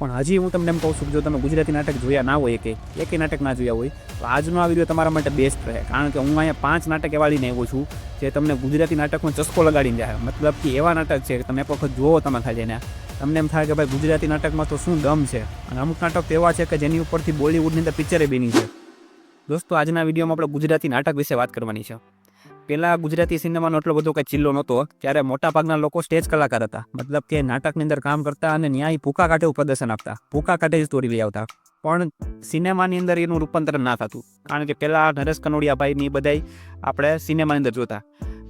પણ હજી હું તમને એમ કહું છું કે જો તમે ગુજરાતી નાટક જોયા ના હોય કે એકે નાટક ના જોયા હોય, તો આજનો આ વીડિયો તમારા માટે બેસ્ટ રહે. કારણ કે હું અહીંયા પાંચ નાટક એવા લઈને આવ્યો છું જે તમને ગુજરાતી નાટકમાં ચસ્કો લગાડીને જાય. મતલબ કે એવા નાટક છે કે તમે એક વખત જુઓ તમે ખાલી એને. તમને એમ થાય કે ભાઈ ગુજરાતી નાટકમાં તો શું દમ છે? અને અમુક નાટક એવા છે કે જેની ઉપરથી બોલિવૂડની અંદર પિક્ચરે બની છે દોસ્તો, આજના વિડીયોમાં આપણે ગુજરાતી નાટક વિશે વાત કરવાની છે. પહેલાં ગુજરાતી સિનેમાનો એટલો બધો કંઈ ચિલ્લો નહોતો. ત્યારે મોટાભાગના લોકો સ્ટેજ કલાકાર હતા. મતલબ કે નાટકની અંદર કામ કરતા અને ન્યાય ભૂખા કાઢે પ્રદર્શન આપતા. ભૂખા કાઢે જ સ્ટોરી લઈ આવતા. પણ સિનેમાની અંદર એનું રૂપાંતર ના થતું. કારણ કે પહેલાં નરેશ કનોડિયાભાઈની બધાય આપણે સિનેમાની અંદર જોતા.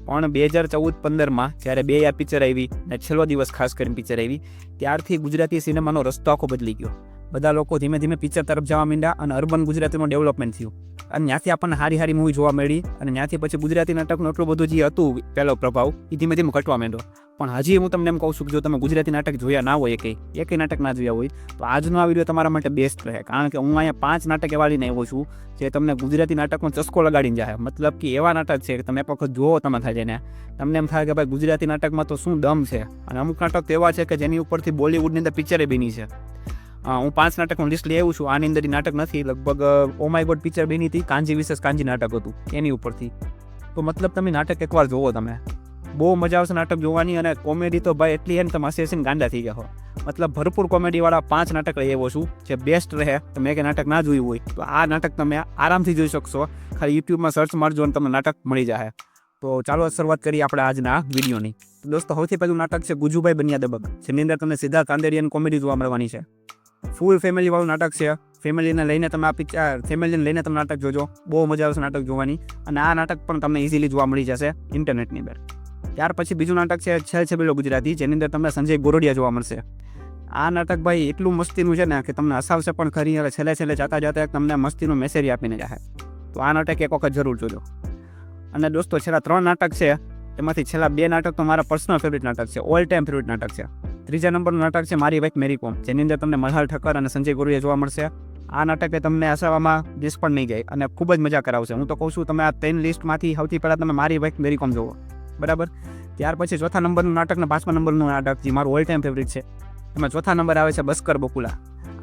પણ બે હજાર ચૌદ પંદરમાં જ્યારે બે આ પિક્ચર આવી ને છેલ્લો દિવસ ખાસ કરીને પિક્ચર આવી, ત્યારથી ગુજરાતી સિનેમાનો રસ્તો આખો બદલી ગયો. બધા લોકો ધીમે ધીમે પિક્ચર તરફ જવા માંડ્યા અને અર્બન ગુજરાતીનું ડેવલપમેન્ટ થયું. અને ત્યાંથી આપણને સારી સારી મૂવી જોવા મળી. અને ત્યાંથી પછી ગુજરાતી નાટકનું એટલું બધું જે હતું પહેલો પ્રભાવ એ ધીમે ધીમે ઘટવા માંડ્યો. પણ હજી હું તમને એમ કહું છું કે જો તમે ગુજરાતી નાટક જોયા ના હોય એકે એકે નાટક ના જોયા હોય, તો આજનો આ વીડિયો તમારા માટે બેસ્ટ રહે. કારણ કે હું અહીંયા પાંચ નાટક એવા લઈને આવ્યો છું, જે તમને ગુજરાતી નાટકનો ચસ્કો લગાડીને જાય. મતલબ કે એવા નાટક છે કે તમે એક વખત જુઓ તમે થાય જઈને તમને એમ થાય કે ભાઈ ગુજરાતી નાટકમાં તો શું દમ છે? અને અમુક નાટક તો એવા છે કે જેની ઉપરથી બોલિવૂડની અંદર પિક્ચરે બની છે. હા પાંચ નાટકનું લિસ્ટ લઈ આવ્યું છું. આની અંદર નાટક નથી. લગભગ ઓ માય ગોડ પિક્ચર બની હતી. કાંજી વિશેષ કાંજી નાટક હતું. એની ઉપરથી. તો મતલબ તમે નાટક એકવાર જોવો તમે. બહુ મજા આવશે નાટક જોવાની અને કોમેડી તો ભાઈ એટલી એમ તમે હસી હસીને ગાંડા થઈ ગયા હો મતલબ ભરપૂર કોમેડીવાળા પાંચ નાટક લઈ આવ્યો છું, જે બેસ્ટ રહે. તમે કે નાટક ના જોયું હોય, તો આ નાટક તમે આરામથી જોઈ શકશો. ખાલી યુટ્યુબમાં સર્ચ મારજો અને તમને નાટક મળી જાય તો ચાલો શરૂઆત કરીએ આપણે આજના વિડીયોની. દોસ્તો, સૌથી પહેલું નાટક છે ગુજુભાઈ બન્યા દબક જેની અંદર તમને સીધા કાંદેરિયન કોમેડી જોવા મળવાની છે. ફૂલ ફેમિલી વાળું નાટક છે. ફેમિલીને લઈને તમે આ પિક્ચર ફેમિલીને લઈને તમે નાટક જોજો. બહુ મજા આવશે નાટક જોવાની. અને આ નાટક પણ તમને ઇઝીલી જોવા મળી જશે ઇન્ટરનેટની અંદર. ત્યાર પછી બીજું નાટક છે, છેલ છબેલો ગુજરાતી, જેની અંદર તમને સંજય ગોરડિયા જોવા મળશે. આ નાટક ભાઈ એટલું મસ્તીનું છે ને કે તમને હસાવશે પણ ખરી અને છેલ્લે છેલ્લે જાતા જાતા તમને મસ્તીનું મેસેજ આપીને જાહે તો આ નાટક એક વખત જરૂર જોજો. અને દોસ્તો, છેલ્લા ત્રણ નાટક છે. એમાંથી છેલ્લા બે નાટક તો મારા પર્સનલ ફેવરિટ નાટક છે. ઓલ ટાઈમ ફેવરિટ નાટક છે. ત્રીજા નંબરનું નાટક છે મારી વાઇફ મેરી કોમ, જેની અંદર તમને મલ્હાર ઠક્કર અને સંજય ગુરુએ જોવા મળશે. આ નાટકે તમને આસાવામાં ડિસ પણ નહીં જાય અને ખૂબ જ મજા કરાવશે. હું તો કહું છું, તમે આ ત્રણ લિસ્ટમાંથી સૌથી પહેલાં તમે મારી વાઇફ મેરી કોમ જોવો બરાબર? ત્યાર પછી ચોથા નંબરનું નાટક ને પાંચમા નંબરનું નાટક, જે મારું ઓલ ટાઈમ ફેવરિટ છે. એમાં ચોથા નંબર આવે છે બસ્કર બકુલા.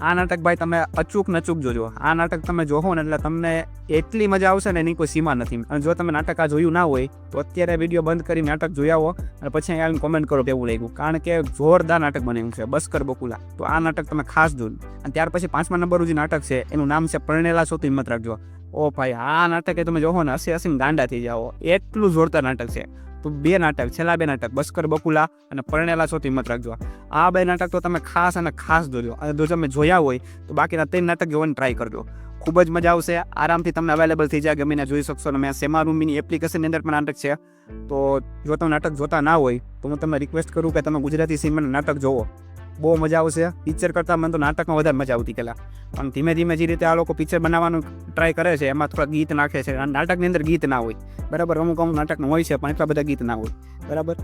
આ નાટક ભાઈ તમે અચૂક નચૂક જોજો. આ નાટક તમે જોહો ને એટલે તમને એટલી મજા આવશે ને એની કોઈ સીમા નથી. અને જો તમે નાટક આ જોયું ના હોય, તો અત્યારે વીડિયો બંધ કરી નાટક જોઈ આવો અને પછી આવીને કોમેન્ટ કરો કેવું લાગ્યું. કારણ કે જોરદાર નાટક બન્યું છે, બસ્કર બકુલા. તો આ નાટક તમે ખાસ જોજો. અને ત્યાર પછી પાંચમા નંબરનું જે નાટક છે, એનું નામ છે પરણેલા છો તો હિંમત રાખજો. ઓ ભાઈ, આ નાટક તમે જોહો ને હસી હસીને ગાંડા થઈ જાઓ. એટલું જોરદાર નાટક છે. તો બે નાટક, છેલ્લા બે નાટક, બસ્કર, બકુલા અને પરણેલા છો હિંમત રાખજો. આ બે નાટક તો તમે ખાસ અને ખાસ જોજો અને જો તમે જોયા હોય, તો બાકીના ત્રણ નાટક જોવાની ટ્રાય કરજો. ખૂબ જ મજા આવશે. આરામથી તમને અવેલેબલ થઈ જાય ગમીને જોઈ શકશો. અને મેં સેમા રૂમીની એપ્લિકેશનની અંદર પણ નાટક છે. તો જો તમે નાટક જોતા ના હોય, તો હું તમને રિક્વેસ્ટ કરું કે તમે ગુજરાતી સિનેમાના નાટક જોવો. બહુ મજા આવશે. પિક્ચર કરતાં મને તો નાટકમાં વધારે મજા આવતી પહેલાં. પણ ધીમે ધીમે જે રીતે આ લોકો પિક્ચર બનાવવાનું ટ્રાય કરે છે, એમાં થોડા ગીત નાખે છે. અને નાટકની અંદર ગીત ના હોય. બરાબર, અમુક અમુક નાટકનું હોય છે, પણ એટલા બધા ગીત ના હોય. બરાબર?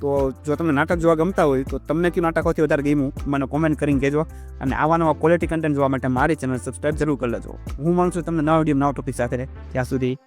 તો જો તમને નાટક જોવા ગમતા હોય, તો તમને કયું નાટકોથી વધારે ગમ્યું? મને કોમેન્ટ કરીને કહેજો. અને આવા નવા ક્વોલિટી કન્ટેન્ટ જોવા માટે મારી ચેનલ સબસ્ક્રાઈબ જરૂર કરી લેજો. હું માનું છું તમને નવા વીડિયો નવા ટોપિક સાથે. ત્યાં સુધી